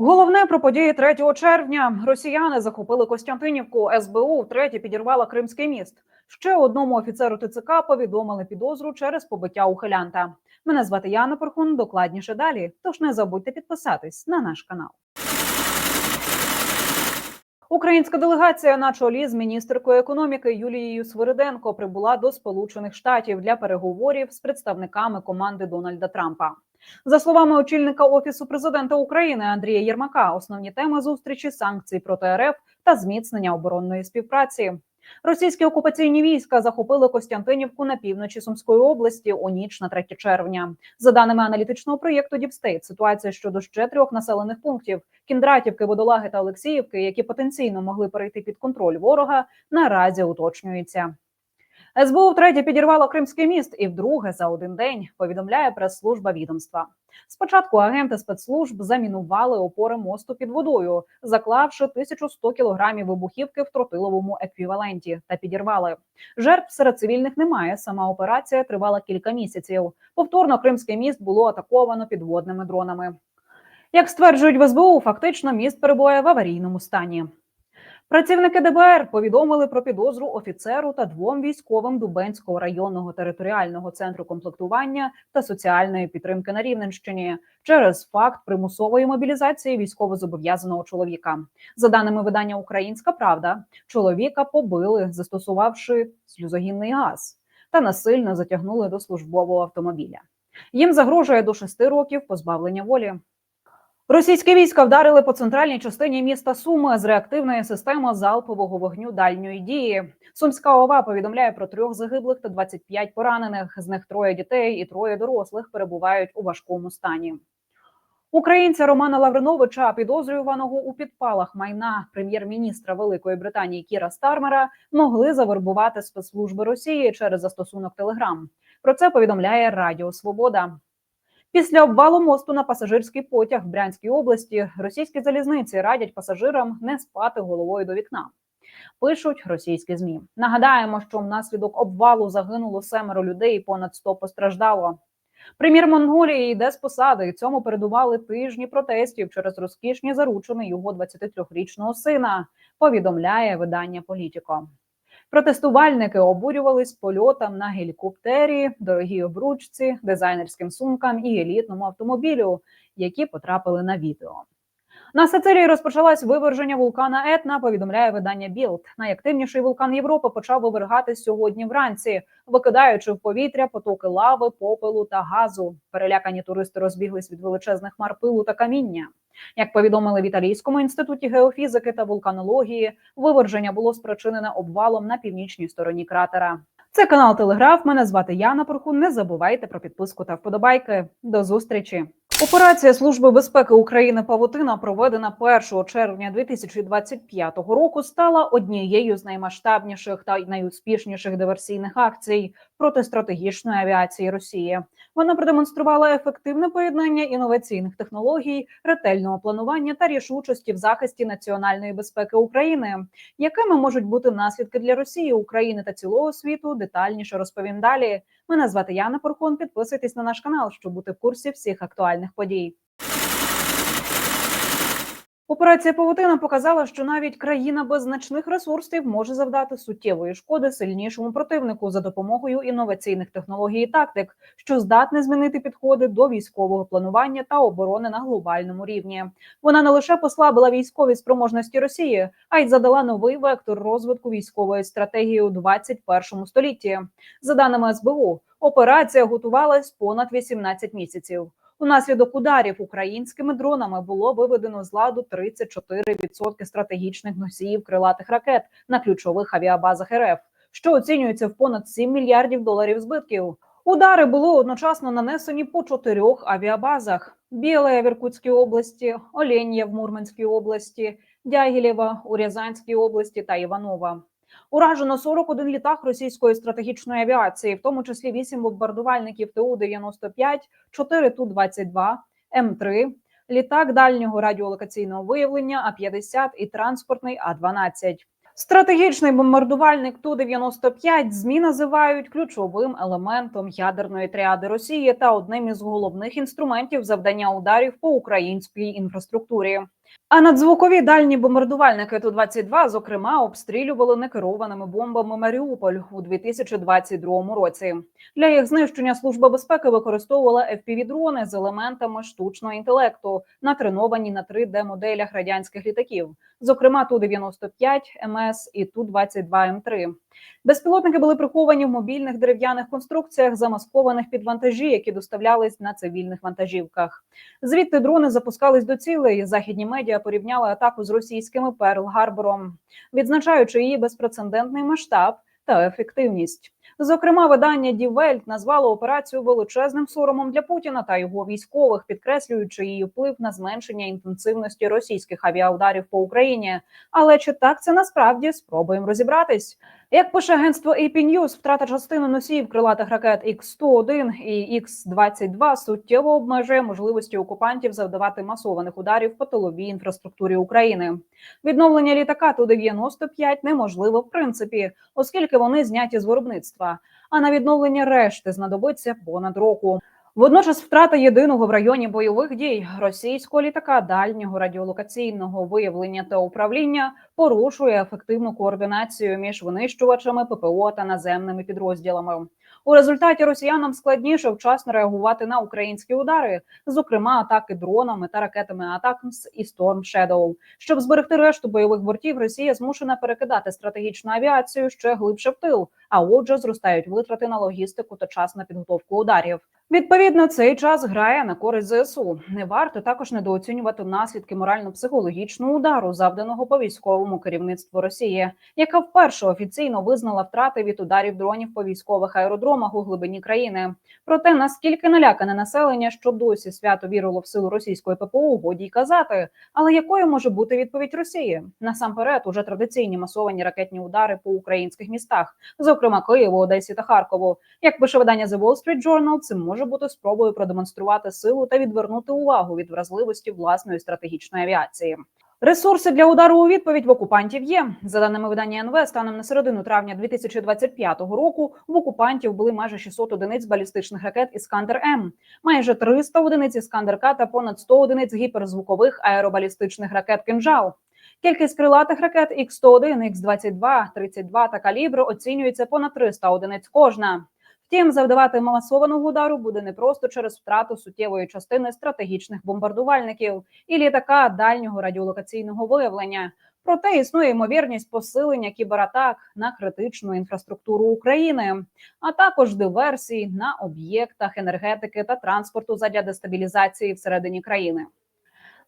Головне про події 3 червня. Росіяни захопили Костянтинівку. СБУ втретє підірвала Кримський міст. Ще одному офіцеру ТЦК повідомили підозру через побиття ухилянта. Мене звати Яна Порхун. Докладніше далі. Тож не забудьте підписатись на наш канал. Українська делегація на чолі з міністеркою економіки Юлією Свириденко прибула до Сполучених Штатів для переговорів з представниками команди Дональда Трампа. За словами очільника офісу президента України Андрія Єрмака, основні теми зустрічі санкцій проти РФ та зміцнення оборонної співпраці. Російські окупаційні війська захопили Костянтинівку на півночі Сумської області у ніч на 3 червня. За даними аналітичного проєкту Діпстейт, ситуація щодо ще трьох населених пунктів Кіндратівки, Водолаги та Олексіївки, які потенційно могли перейти під контроль ворога, наразі уточнюється. СБУ втретє підірвало Кримський міст і вдруге за один день повідомляє прес-служба відомства. Спочатку агенти спецслужб замінували опори мосту під водою, заклавши 1100 кілограмів вибухівки в тротиловому еквіваленті та підірвали. Жертв серед цивільних немає. Сама операція тривала кілька місяців. Повторно Кримський міст було атаковано підводними дронами. Як стверджують в СБУ, фактично міст перебуває в аварійному стані. Працівники ДБР повідомили про підозру офіцеру та двом військовим Дубенського районного територіального центру комплектування та соціальної підтримки на Рівненщині через факт примусової мобілізації військовозобов'язаного чоловіка. За даними видання Українська Правда, чоловіка побили, застосувавши сльозогінний газ, та насильно затягнули до службового автомобіля. Їм загрожує до шести років позбавлення волі. Російські війська вдарили по центральній частині міста Суми з реактивної системи залпового вогню дальньої дії. Сумська ОВА повідомляє про трьох загиблих та 25 поранених. З них троє дітей і троє дорослих перебувають у важкому стані. Українця Романа Лавриновича, підозрюваного у підпалах майна прем'єр-міністра Великої Британії Кіра Стармера, могли завербувати спецслужби Росії через застосунок Телеграм. Про це повідомляє Радіо Свобода. Після обвалу мосту на пасажирський потяг в Брянській області російські залізниці радять пасажирам не спати головою до вікна. Пишуть російські змі. Нагадаємо, що внаслідок обвалу загинуло семеро людей, і понад 100 постраждало. Прем'єр Монголії йде з посади. і Цьому передували тижні протестів через розкішні заручини його 23-річного сина. Повідомляє видання Політіко. Протестувальники обурювались польотам на гелікоптері, дорогій обручці, дизайнерським сумкам і елітному автомобілю, які потрапили на відео. На Сицилії розпочалось виверження вулкана Етна. Повідомляє видання Білд. Найактивніший вулкан Європи почав вивергатись сьогодні вранці, викидаючи в повітря потоки лави, попелу та газу. Перелякані туристи розбіглись від величезних хмар пилу та каміння. Як повідомили в Італійському інституті геофізики та вулканології, виверження було спричинене обвалом на північній стороні кратера. Це канал Телеграф. Мене звати Яна Порхун. Не забувайте про підписку та вподобайки. До зустрічі. Операція Служби безпеки України Павутина, проведена 1 червня 2025 року, стала однією з наймасштабніших та найуспішніших диверсійних акцій проти стратегічної авіації Росії. Вона продемонструвала ефективне поєднання інноваційних технологій, ретельного планування та рішучості в захисті національної безпеки України. Якими можуть бути наслідки для Росії, України та цілого світу? Детальніше розповім далі. Мене звати Яна Порхон. Підписуйтесь на наш канал, щоб бути в курсі всіх актуальних подій. Операція Павутина показала, що навіть країна без значних ресурсів може завдати суттєвої шкоди сильнішому противнику за допомогою інноваційних технологій і тактик, що здатне змінити підходи до військового планування та оборони на глобальному рівні. Вона не лише послабила військові спроможності Росії, а й задала новий вектор розвитку військової стратегії у 21 столітті. За даними СБУ, операція готувалась понад 18 місяців. Унаслідок ударів українськими дронами було виведено з ладу 34% стратегічних носіїв крилатих ракет на ключових авіабазах РФ, що оцінюється в понад 7 мільярдів доларів збитків. Удари були одночасно нанесені по чотирьох авіабазах: Біле в Іркутській області, Олен'я в Мурманській області, Дягілєва у Рязанській області та Іванова. Уражено 41 літак російської стратегічної авіації, в тому числі 8 бомбардувальників ТУ-95, 4 Ту-22, М3, літак дальнього радіолокаційного виявлення А-50 і транспортний А-12. Стратегічний бомбардувальник Ту-95 ЗМІ називають ключовим елементом ядерної тріади Росії та одним із головних інструментів завдання ударів по українській інфраструктурі. А надзвукові дальні бомбардувальники Ту-22, зокрема, обстрілювали некерованими бомбами Маріуполь у 2022 році. Для їх знищення служба безпеки використовувала FPV-дрони з елементами штучного інтелекту, натреновані на 3D-моделях радянських літаків, зокрема Ту-95, МС і Ту-22М3. Безпілотники були приховані в мобільних дерев'яних конструкціях, замаскованих під вантажі, які доставлялись на цивільних вантажівках. Звідти дрони запускались до цілей. Західні медіа порівняли атаку з російськими Перл-Гарбором, відзначаючи її безпрецедентний масштаб та ефективність. Зокрема, видання Die Welt назвало операцію величезним соромом для Путіна та його військових, підкреслюючи її вплив на зменшення інтенсивності російських авіаударів по Україні. Але чи так це насправді спробуємо розібратись? Як пише агентство AP News, втрата частини носіїв крилатих ракет X-101 і X-22 суттєво обмежує можливості окупантів завдавати масованих ударів по тиловій інфраструктурі України. Відновлення літака Ту-95 неможливо в принципі, оскільки вони зняті з виробництва. А на відновлення решти знадобиться понад року. Водночас втрата єдиного в районі бойових дій російського літака дальнього радіолокаційного виявлення та управління порушує ефективну координацію між винищувачами ППО та наземними підрозділами. У результаті росіянам складніше вчасно реагувати на українські удари, зокрема атаки дронами та ракетами Атакмс і Storm Shadow. Щоб зберегти решту бойових бортів, Росія змушена перекидати стратегічну авіацію ще глибше в тил. А отже, зростають витрати на логістику та час на підготовку ударів. Відповідно, цей час грає на користь ЗСУ. Не варто також недооцінювати наслідки морально-психологічного удару, завданого по військовому керівництву Росії, яка вперше офіційно визнала втрати від ударів дронів по військових аеродромах у глибині країни. Проте наскільки налякане населення, що досі свято вірило в силу російської ППО, годі й казати. Але якою може бути відповідь Росії? Насамперед, уже традиційні масовані ракетні удари по українських містах, зокрема Києву, Одесі та Харкову. Як пише видання The Wall Street Journal, це може бути спробою продемонструвати силу та відвернути увагу від вразливості власної стратегічної авіації. Ресурси для удару у відповідь в окупантів є за даними видання НВ. Станом на середину травня 2025 року в окупантів були майже 600 одиниць балістичних ракет Іскандер М, майже 300 одиниць Іскандер К та понад 100 одиниць гіперзвукових аеробалістичних ракет «Кинжал». Кількість крилатих ракет Х-101, Х-22, 32 та калібр оцінюється понад 300 одиниць кожна. Втім, завдавати масованого удару буде не просто через втрату суттєвої частини стратегічних бомбардувальників і літака дальнього радіолокаційного виявлення. Проте існує ймовірність посилення кібератак на критичну інфраструктуру України, а також диверсій на об'єктах енергетики та транспорту задля дестабілізації всередині країни.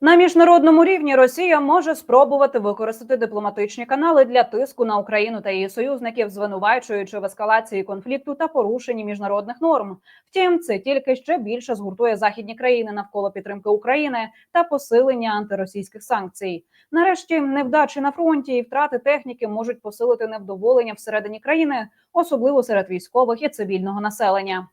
На міжнародному рівні Росія може спробувати використати дипломатичні канали для тиску на Україну та її союзників, звинувачуючи в ескалації конфлікту та порушенні міжнародних норм. Втім, це тільки ще більше згуртує західні країни навколо підтримки України та посилення антиросійських санкцій. Нарешті невдачі на фронті і втрати техніки можуть посилити невдоволення всередині країни, особливо серед військових і цивільного населення.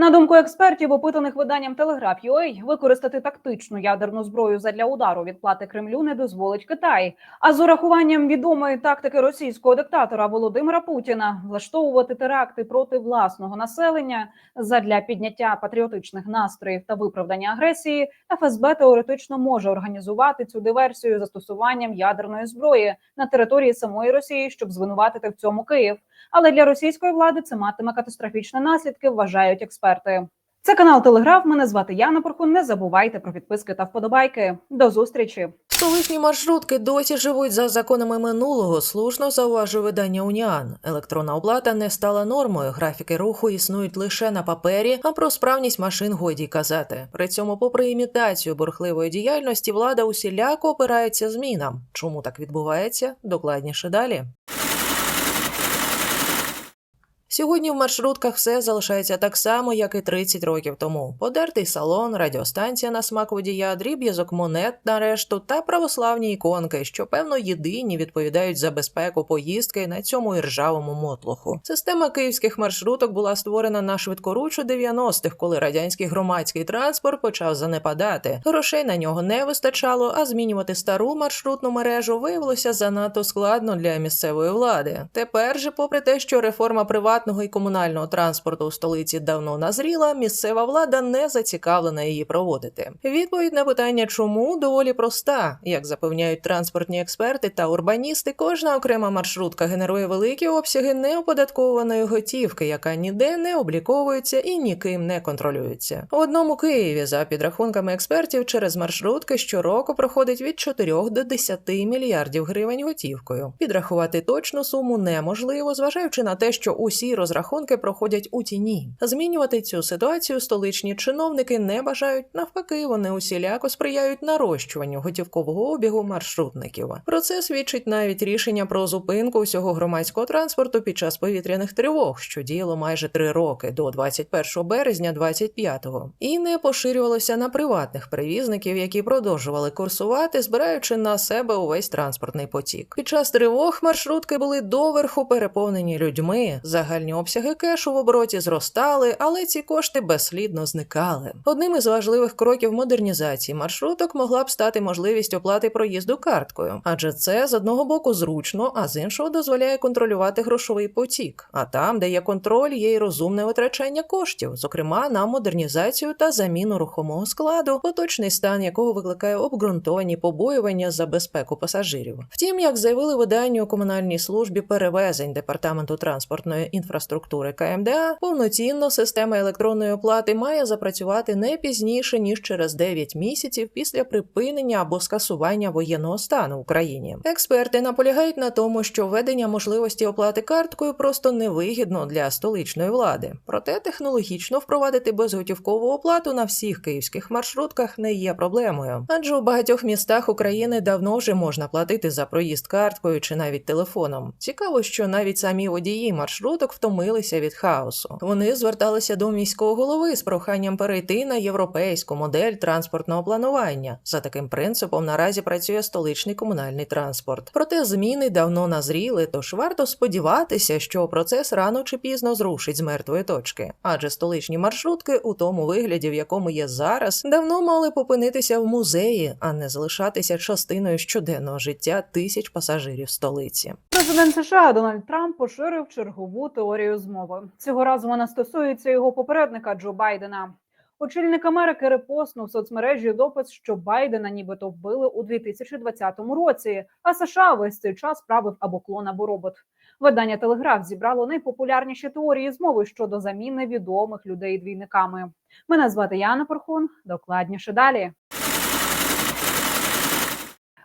На думку експертів, опитаних виданням Telegraph.ua, використати тактичну ядерну зброю задля удару відплати Кремлю не дозволить Китай. А з урахуванням відомої тактики російського диктатора Володимира Путіна влаштовувати теракти проти власного населення задля підняття патріотичних настроїв та виправдання агресії, ФСБ теоретично може організувати цю диверсію застосуванням ядерної зброї на території самої Росії, щоб звинуватити в цьому Київ. Але для російської влади це матиме катастрофічні наслідки, вважають експерти. Це канал Телеграф. Мене звати Яна Порхун. Не забувайте про підписки та вподобайки. До зустрічі. Столичні маршрутки досі живуть за законами минулого, слушно зауважує видання Уніан. Електронна оплата не стала нормою. Графіки руху існують лише на папері, а про справність машин годі казати. При цьому, попри імітацію бурхливої діяльності, влада усіляко опирається змінам. Чому так відбувається? Докладніше далі. Сьогодні в маршрутках все залишається так само, як і 30 років тому: подертий салон, радіостанція на смак водія, дріб'язок монет на решту та православні іконки, що певно єдині відповідають за безпеку поїздки на цьому іржавому мотлоху. Система київських маршруток була створена на швидкоруч у 90-х, коли радянський громадський транспорт почав занепадати. Грошей на нього не вистачало, а змінювати стару маршрутну мережу виявилося занадто складно для місцевої влади. Тепер же, попри те, що реформа приватного і комунального транспорту у столиці давно назріла, місцева влада не зацікавлена її проводити. Відповідь на питання, чому доволі проста, як запевняють транспортні експерти та урбаністи, кожна окрема маршрутка генерує великі обсяги неоподаткованої готівки, яка ніде не обліковується і ніким не контролюється. В одному Києві, за підрахунками експертів, через маршрутки щороку проходить від 4 до 10 мільярдів гривень готівкою. Підрахувати точну суму неможливо, зважаючи на те, що усі розрахунки проходять у тіні. Змінювати цю ситуацію столичні чиновники не бажають. Навпаки, вони усіляко сприяють нарощуванню готівкового обігу маршрутників. Про це свідчить навіть рішення про зупинку усього громадського транспорту під час повітряних тривог, що діяло майже три роки до 21 березня 25-го, і не поширювалося на приватних перевізників, які продовжували курсувати, збираючи на себе увесь транспортний потік. Під час тривог маршрутки були доверху переповнені людьми. Загальні обсяги кешу в обороті зростали, але ці кошти безслідно зникали. Одним із важливих кроків модернізації маршруток могла б стати можливість оплати проїзду карткою, адже це з одного боку зручно, а з іншого дозволяє контролювати грошовий потік. А там, де є контроль, є й розумне витрачання коштів, зокрема на модернізацію та заміну рухомого складу, поточний стан якого викликає обґрунтовані побоювання за безпеку пасажирів. Втім, як заявили виданню у комунальній службі перевезень департаменту транспортної інфраструктури КМДА, повноцінно система електронної оплати має запрацювати не пізніше ніж через 9 місяців після припинення або скасування воєнного стану в Україні. Експерти наполягають на тому, що введення можливості оплати карткою просто невигідно для столичної влади. Проте технологічно впровадити безготівкову оплату на всіх київських маршрутках не є проблемою, адже у багатьох містах України давно вже можна платити за проїзд карткою чи навіть телефоном. Цікаво, що навіть самі водії маршруток втомилися від хаосу. Вони зверталися до міського голови з проханням перейти на європейську модель транспортного планування. За таким принципом наразі працює столичний комунальний транспорт. Проте зміни давно назріли, тож варто сподіватися, що процес рано чи пізно зрушить з мертвої точки. Адже столичні маршрутки у тому вигляді, в якому є зараз, давно мали попинитися в музеї, а не залишатися частиною щоденного життя тисяч пасажирів столиці. Президент США Дональд Трамп поширив чергову теорію змови. Цього разу вона стосується його попередника Джо Байдена. Очільник Америки репостнув в соцмережі допис, що Байдена нібито вбили у 2020 році, а США весь цей час правив або клон, або робот. Видання Телеграф зібрало найпопулярніші теорії змови щодо заміни відомих людей двійниками. Мене звати Яна Порхун. Докладніше далі.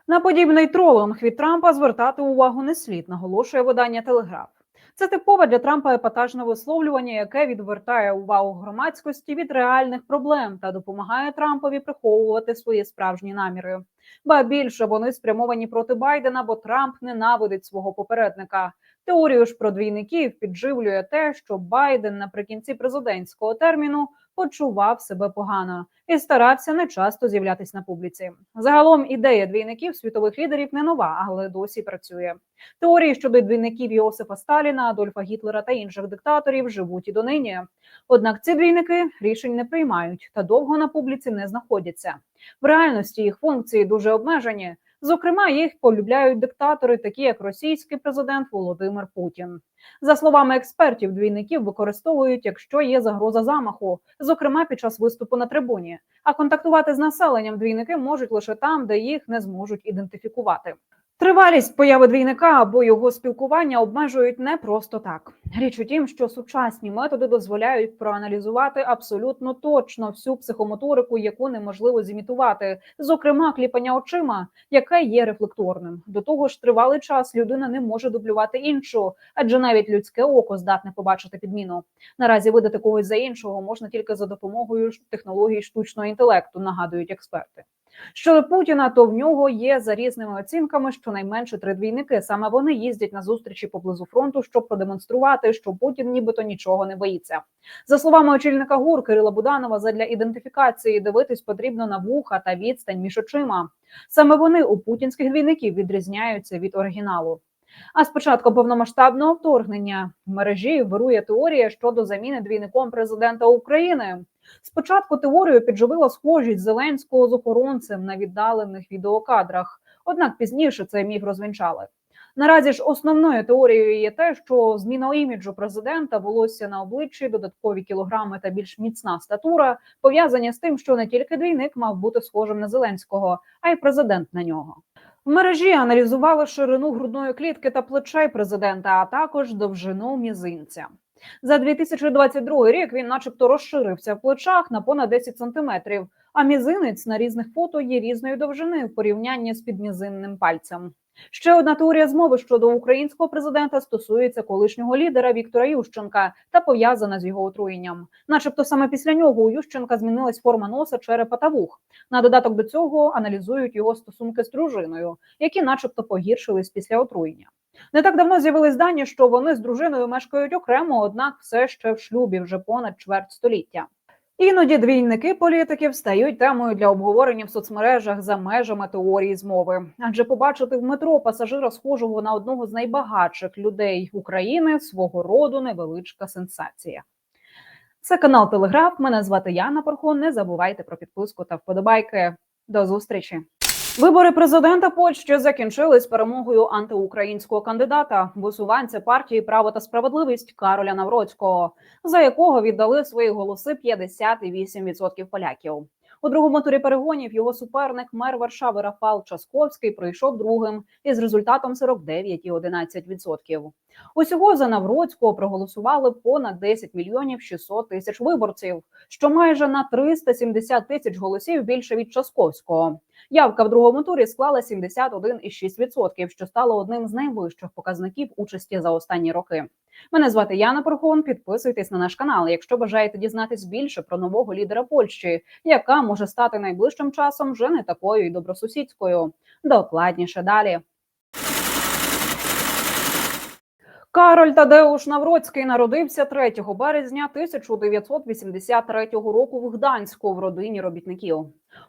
На подібний тролинг від Трампа звертати увагу не слід, наголошує видання Телеграф. Це типове для Трампа епатажне висловлювання, яке відвертає увагу громадськості від реальних проблем та допомагає Трампові приховувати свої справжні наміри. Ба більше вони спрямовані проти Байдена, бо Трамп ненавидить свого попередника. Теорію ж про двійників підживлює те, що Байден наприкінці президентського терміну почував себе погано і старався не часто з'являтися на публіці. Загалом ідея двійників світових лідерів не нова, але досі працює. Теорії щодо двійників Йосифа Сталіна, Адольфа Гітлера та інших диктаторів живуть і донині. Однак ці двійники рішень не приймають та довго на публіці не знаходяться. В реальності їх функції дуже обмежені. Зокрема, їх полюбляють диктатори, такі як російський президент Володимир Путін. За словами експертів, двійників використовують, якщо є загроза замаху, зокрема під час виступу на трибуні. А контактувати з населенням двійники можуть лише там, де їх не зможуть ідентифікувати. Тривалість появи двійника або його спілкування обмежують не просто так. Річ у тім, що сучасні методи дозволяють проаналізувати абсолютно точно всю психомоторику, яку неможливо зімітувати, зокрема кліпання очима, яке є рефлекторним. До того ж, тривалий час людина не може дублювати іншу, адже навіть людське око здатне побачити підміну. Наразі видати когось за іншого можна тільки за допомогою технологій штучного інтелекту, нагадують експерти. Щодо Путіна, то в нього є за різними оцінками щонайменше три двійники. Саме вони їздять на зустрічі поблизу фронту, щоб продемонструвати, що Путін нібито нічого не боїться. За словами очільника ГУР Кирила Буданова, задля ідентифікації дивитись потрібно на вуха та відстань між очима. Саме вони у путінських двійників відрізняються від оригіналу. А з початку повномасштабного вторгнення в мережі вирує теорія щодо заміни двійником президента України. Спочатку теорію підживила схожість Зеленського з охоронцем на віддалених відеокадрах. Однак пізніше цей міф розвінчали. Наразі ж основною теорією є те, що зміна іміджу президента, волосся на обличчі, додаткові кілограми та більш міцна статура пов'язані з тим, що не тільки двійник мав бути схожим на Зеленського, а й президент на нього. В мережі аналізували ширину грудної клітки та плечей президента, а також довжину мізинця. За 2022 рік він, начебто, розширився в плечах на понад 10 сантиметрів, а мізинець на різних фото є різної довжини в порівнянні з підмізинним пальцем. Ще одна теорія змови щодо українського президента стосується колишнього лідера Віктора Ющенка та пов'язана з його отруєнням. Начебто, саме після нього у Ющенка змінилась форма носа, черепа та вух. На додаток до цього аналізують його стосунки з дружиною, які, начебто, погіршились після отруєння. Не так давно з'явились дані, що вони з дружиною мешкають окремо, однак все ще в шлюбі вже понад чверть століття. Іноді двійники політиків стають темою для обговорення в соцмережах за межами теорії змови. Адже побачити в метро пасажира, схожого на одного з найбагатших людей України, свого роду невеличка сенсація. Це канал Телеграф. Мене звати Яна Пархон. Не забувайте про підписку та вподобайки. До зустрічі. Вибори президента Польщі закінчились перемогою антиукраїнського кандидата, висуванця партії Право та справедливість Кароля Навроцького, за якого віддали свої голоси 58% поляків. У другому турі перегонів його суперник мер Варшави Рафал Часковський прийшов другим із результатом 49,11%. Усього за Навроцького проголосували понад 10 мільйонів 600 тисяч виборців, що майже на 370 тисяч голосів більше від Часковського. Явка в другому турі склала 71,6%, що стало одним з найвищих показників участі за останні роки. Мене звати Яна Порхон. Підписуйтесь на наш канал, якщо бажаєте дізнатись більше про нового лідера Польщі, яка може стати найближчим часом вже не такою й добросусідською. Докладніше далі. Кароль Тадеуш Навроцький народився 3 березня 1983 року в Гданську в родині робітників.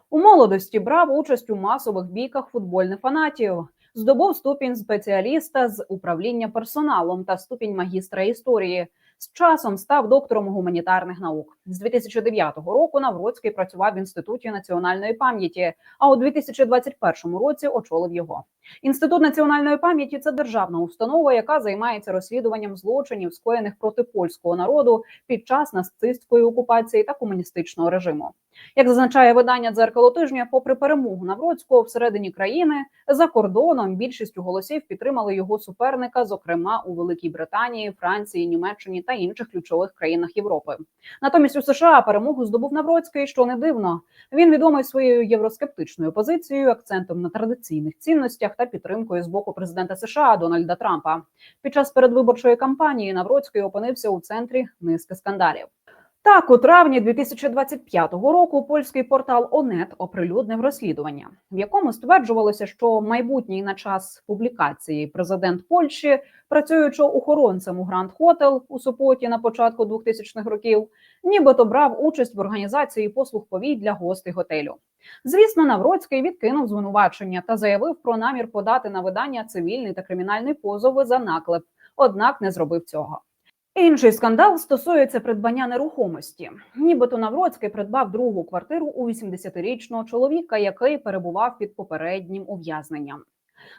У молодості брав участь у масових бійках футбольних фанатів. Здобув ступінь спеціаліста з управління персоналом та ступінь магістра історії. З часом став доктором гуманітарних наук. З 2009 року Навроцький працював в інституті національної пам'яті, а у 2021 році очолив його. Інститут національної пам'яті це державна установа, яка займається розслідуванням злочинів, скоєних проти польського народу під час нацистської окупації та комуністичного режиму. Як зазначає видання дзеркало тижня, попри перемогу Навроцького всередині країни за кордоном більшістю голосів підтримали його суперника, зокрема у Великій Британії, Франції, Німеччині та інших ключових країнах Європи. Натомість у США перемогу здобув Навроцький, що не дивно. Він відомий своєю євроскептичною позицією, акцентом на традиційних цінностях та підтримкою з боку президента США Дональда Трампа. Під час передвиборчої кампанії Навроцький опинився у центрі низки скандалів. Так, у травні 2025 року польський портал ОНЕТ оприлюднив розслідування, в якому стверджувалося, що майбутній на час публікації президент Польщі, працюючи охоронцем у Гранд Хотел у Сопоті на початку 2000-х років, нібито брав участь в організації послуг повій для гостей готелю. Звісно, Навроцький відкинув звинувачення та заявив про намір подати на видання цивільний та кримінальний позови за наклеп, однак не зробив цього. Інший скандал стосується придбання нерухомості. Нібито Навроцький придбав другу квартиру у 80-річного чоловіка, який перебував під попереднім ув'язненням.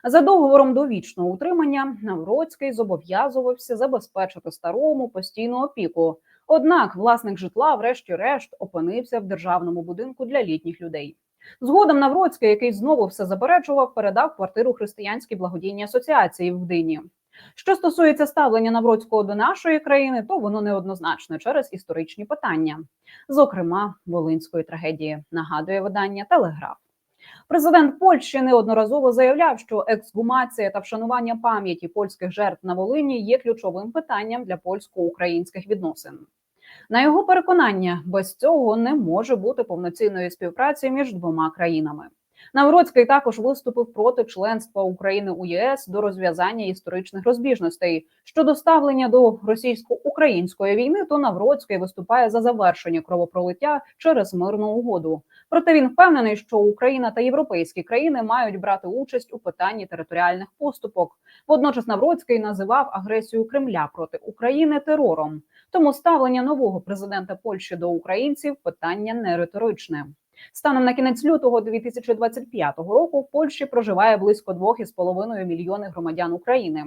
За договором довічного утримання Навроцький зобов'язувався забезпечити старому постійну опіку. Однак власник житла, врешті-решт, опинився в державному будинку для літніх людей. Згодом Навроцький, який знову все заперечував, передав квартиру християнській благодійній асоціації в Гдині. Що стосується ставлення Навроцького до нашої країни, то воно неоднозначне через історичні питання, зокрема волинської трагедії, нагадує видання Телеграф. Президент Польщі неодноразово заявляв, що ексгумація та вшанування пам'яті польських жертв на Волині є ключовим питанням для польсько-українських відносин. На його переконання, без цього не може бути повноцінної співпраці між двома країнами. Навроцький також виступив проти членства України у ЄС до розв'язання історичних розбіжностей щодо ставлення до російсько-української війни. То Навроцький виступає за завершення кровопролиття через мирну угоду. Проте він впевнений, що Україна та європейські країни мають брати участь у питанні територіальних поступок. Водночас Навроцький називав агресію Кремля проти України терором. Тому ставлення нового президента Польщі до українців питання не риторичне. Станом на кінець лютого 2025 року в Польщі проживає близько 2,5 мільйони громадян України.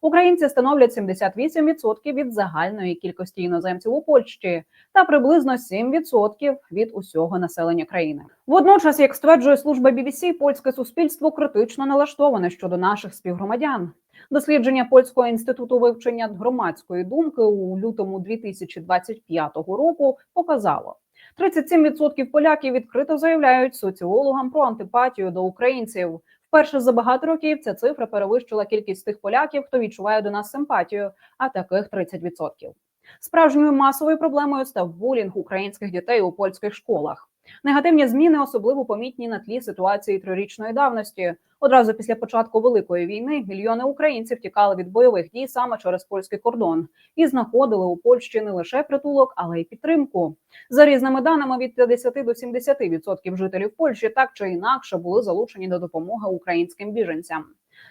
Українці становлять 78% від загальної кількості іноземців у Польщі та приблизно 7% від усього населення країни. Водночас, як стверджує служба BBC, польське суспільство критично налаштоване щодо наших співгромадян. Дослідження польського інституту вивчення громадської думки у лютому 2025 року показало. 37% поляків відкрито заявляють соціологам про антипатію до українців. Вперше за багато років ця цифра перевищила кількість тих поляків, хто відчуває до нас симпатію, а таких 30%. Справжньою масовою проблемою став булінг українських дітей у польських школах. Негативні зміни особливо помітні на тлі ситуації трирічної давності. Одразу після початку великої війни мільйони українців тікали від бойових дій саме через польський кордон і знаходили у Польщі не лише притулок, але й підтримку. За різними даними від 50 до 70% жителів Польщі так чи інакше були залучені до допомоги українським біженцям.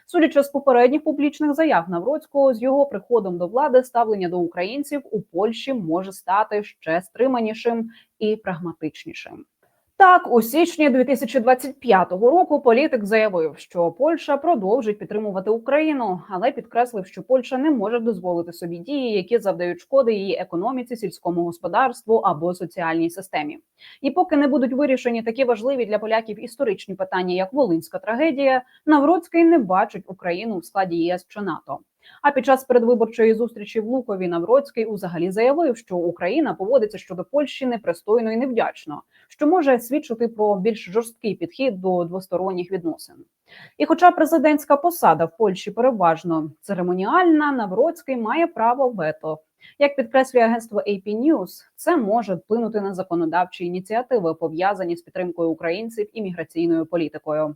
Судячи з попередніх публічних заяв Навроцького, з його приходом до влади ставлення до українців у Польщі може стати ще стриманішим і прагматичнішим. Так, у січні 2025 року політик заявив, що Польща продовжить підтримувати Україну, але підкреслив, що Польща не може дозволити собі дії, які завдають шкоди її економіці, сільському господарству або соціальній системі. І поки не будуть вирішені такі важливі для поляків історичні питання, як Волинська трагедія, Навроцький не бачить Україну в складі ЄС чи НАТО. А під час передвиборчої зустрічі в Лукові Навроцький узагалі заявив, що Україна поводиться щодо Польщі непристойно і невдячно, що може свідчити про більш жорсткий підхід до двосторонніх відносин. І, хоча президентська посада в Польщі переважно церемоніальна, Навроцький має право вето. Як підкреслює агентство AP News, це може вплинути на законодавчі ініціативи, пов'язані з підтримкою українців і міграційною політикою.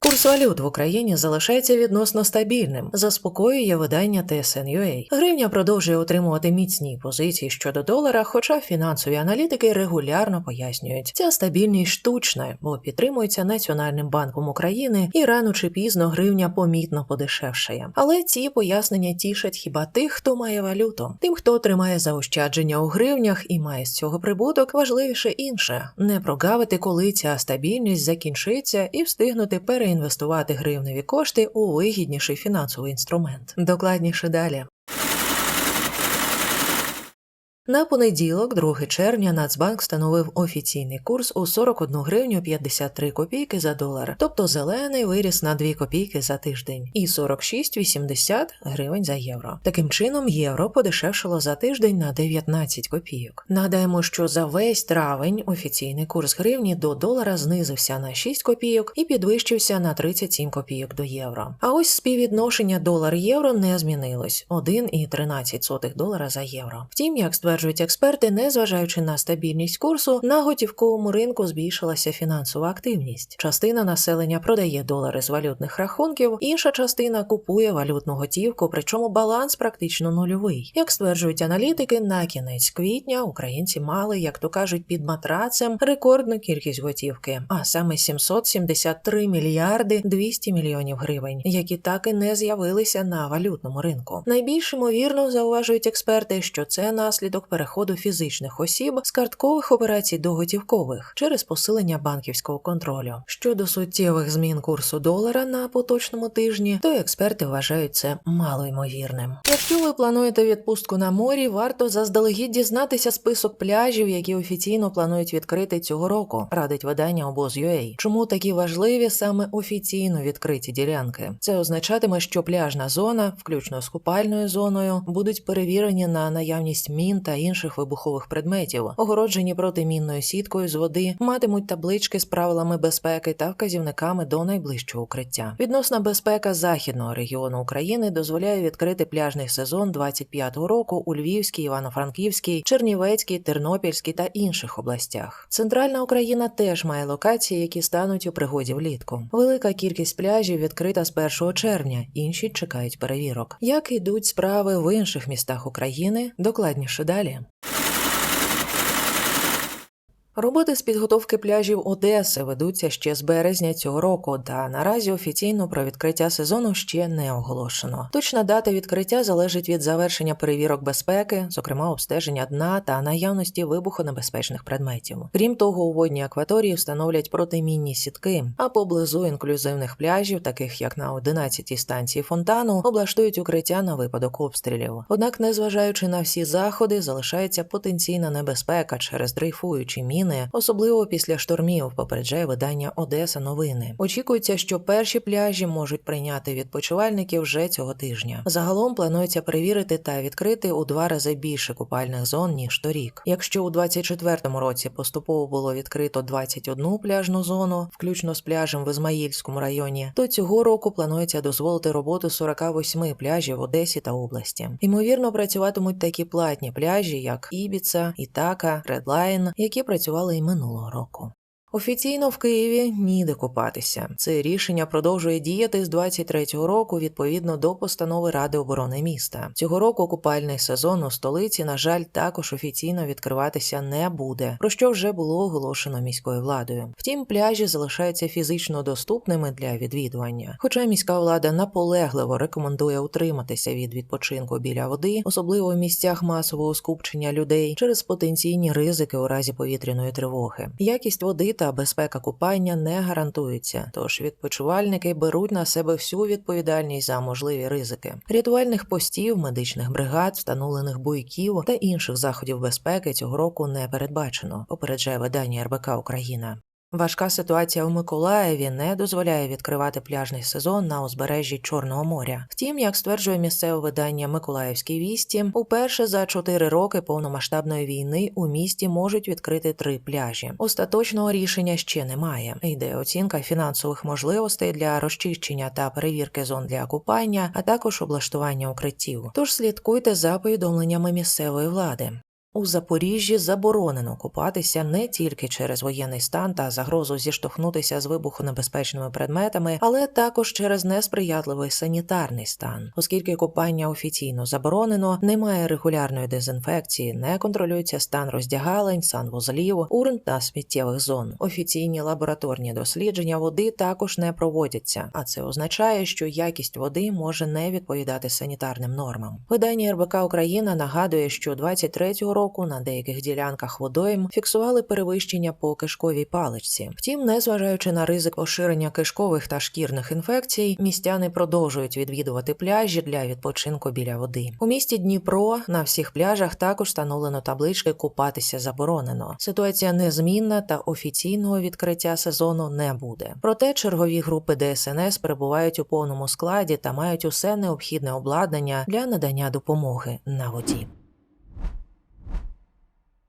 Курс валют в Україні залишається відносно стабільним, заспокоює видання TSN.ua. Гривня продовжує отримувати міцні позиції щодо долара, хоча фінансові аналітики регулярно пояснюють, ця стабільність штучна, бо підтримується Національним банком України і рано чи пізно гривня помітно подешевшає. Але ці пояснення тішать хіба тих, хто має валюту. Тим, хто отримає заощадження у гривнях і має з цього прибуток, важливіше інше не прогавити, коли ця стабільність закінчиться, і встигнути переінвестувати гривневі кошти у вигідніший фінансовий інструмент. Докладніше далі. На понеділок, 2 червня, Нацбанк встановив офіційний курс у 41 гривню 53 копійки за долар, тобто зелений виріс на 2 копійки за тиждень, і 46,80 гривень за євро. Таким чином, євро подешевшило за тиждень на 19 копійок. Нагадаємо, що за весь травень офіційний курс гривні до долара знизився на 6 копійок і підвищився на 37 копійок до євро. А ось співвідношення долар-євро не змінилось 1,13 долара за євро. Втім, як стверджує Стверджують експерти, незважаючи на стабільність курсу, на готівковому ринку збільшилася фінансова активність. Частина населення продає долари з валютних рахунків, інша частина купує валютну готівку, причому баланс практично нульовий. Як стверджують аналітики, на кінець квітня українці мали, як то кажуть, під матрацем рекордну кількість готівки, а саме 773 мільярди 200 мільйонів гривень, які так і не з'явилися на валютному ринку. Найбільш ймовірно зауважують експерти, що це наслідок переходу фізичних осіб з карткових операцій до готівкових через посилення банківського контролю. Щодо суттєвих змін курсу долара на поточному тижні, то експерти вважають це малоймовірним. Якщо ви плануєте відпустку на морі, варто заздалегідь дізнатися список пляжів, які офіційно планують відкрити цього року, радить видання обоз.ua. Чому такі важливі саме офіційно відкриті ділянки? Це означатиме, що пляжна зона, включно з купальною зоною, будуть перевірені на наявність мін та інших вибухових предметів, огороджені протимінною сіткою з води, матимуть таблички з правилами безпеки та вказівниками до найближчого укриття. Відносна безпека західного регіону України дозволяє відкрити пляжний сезон 25-го року у Львівській, Івано-Франківській, Чернівецькій, Тернопільській та інших областях. Центральна Україна теж має локації, які стануть у пригоді влітку. Велика кількість пляжів відкрита з 1 червня, інші чекають перевірок. Як ідуть справи в інших містах України? Докладніше далі далее. Роботи з підготовки пляжів Одеси ведуться ще з березня цього року, та наразі офіційно про відкриття сезону ще не оголошено. Точна дата відкриття залежить від завершення перевірок безпеки, зокрема обстеження дна та наявності вибухонебезпечних предметів. Крім того, у водній акваторії встановлять протимінні сітки, а поблизу інклюзивних пляжів, таких як на 11-й станції фонтану, облаштують укриття на випадок обстрілів. Однак, незважаючи на всі заходи, залишається потенційна небезпека через дрейфуючі міни, особливо після штормів. Попереджає видання Одеса Новини. Очікується, що перші пляжі можуть прийняти відпочивальників вже цього тижня. Загалом планується перевірити та відкрити у два рази більше купальних зон ніж торік. Якщо у 24-му році поступово було відкрито 21 пляжну зону, включно з пляжем в Ізмаїльському районі, то цього року планується дозволити роботу 48 пляжів в Одесі та області. Ймовірно, працюватимуть такі платні пляжі, як Ібіца, Ітака, Редлайн, які працювали і минулого року. Офіційно в Києві ніде купатися. Це рішення продовжує діяти з 23-го року відповідно до постанови Ради оборони міста. Цього року купальний сезон у столиці, на жаль, також офіційно відкриватися не буде, про що вже було оголошено міською владою. Втім, пляжі залишаються фізично доступними для відвідування. Хоча міська влада наполегливо рекомендує утриматися від відпочинку біля води, особливо в місцях масового скупчення людей, через потенційні ризики у разі повітряної тривоги. Якість води та безпека купання не гарантується, тож відпочивальники беруть на себе всю відповідальність за можливі ризики. Рятувальних постів, медичних бригад, встановлених буйків та інших заходів безпеки цього року не передбачено. Попереджає видання РБК Україна. Важка ситуація у Миколаєві не дозволяє відкривати пляжний сезон на узбережжі Чорного моря. Втім, як стверджує місцеве видання Миколаївські вісті, уперше за чотири роки повномасштабної війни у місті можуть відкрити три пляжі. Остаточного рішення ще немає. Йде оцінка фінансових можливостей для розчищення та перевірки зон для купання, а також облаштування укриттів. Тож слідкуйте за повідомленнями місцевої влади. У Запоріжжі заборонено купатися не тільки через воєнний стан та загрозу зіштовхнутися з вибухонебезпечними предметами, але також через несприятливий санітарний стан, оскільки купання офіційно заборонено, немає регулярної дезінфекції, не контролюється стан роздягалень, санвузлів, урн та сміттєвих зон. Офіційні лабораторні дослідження води також не проводяться, а це означає, що якість води може не відповідати санітарним нормам. Видання РБК Україна нагадує, що 23-го року на деяких ділянках водойм фіксували перевищення по кишковій паличці. Втім, незважаючи на ризик поширення кишкових та шкірних інфекцій, містяни продовжують відвідувати пляжі для відпочинку біля води. У місті Дніпро на всіх пляжах також встановлено таблички купатися заборонено. Ситуація незмінна та офіційного відкриття сезону не буде. Проте чергові групи ДСНС перебувають у повному складі та мають усе необхідне обладнання для надання допомоги на воді.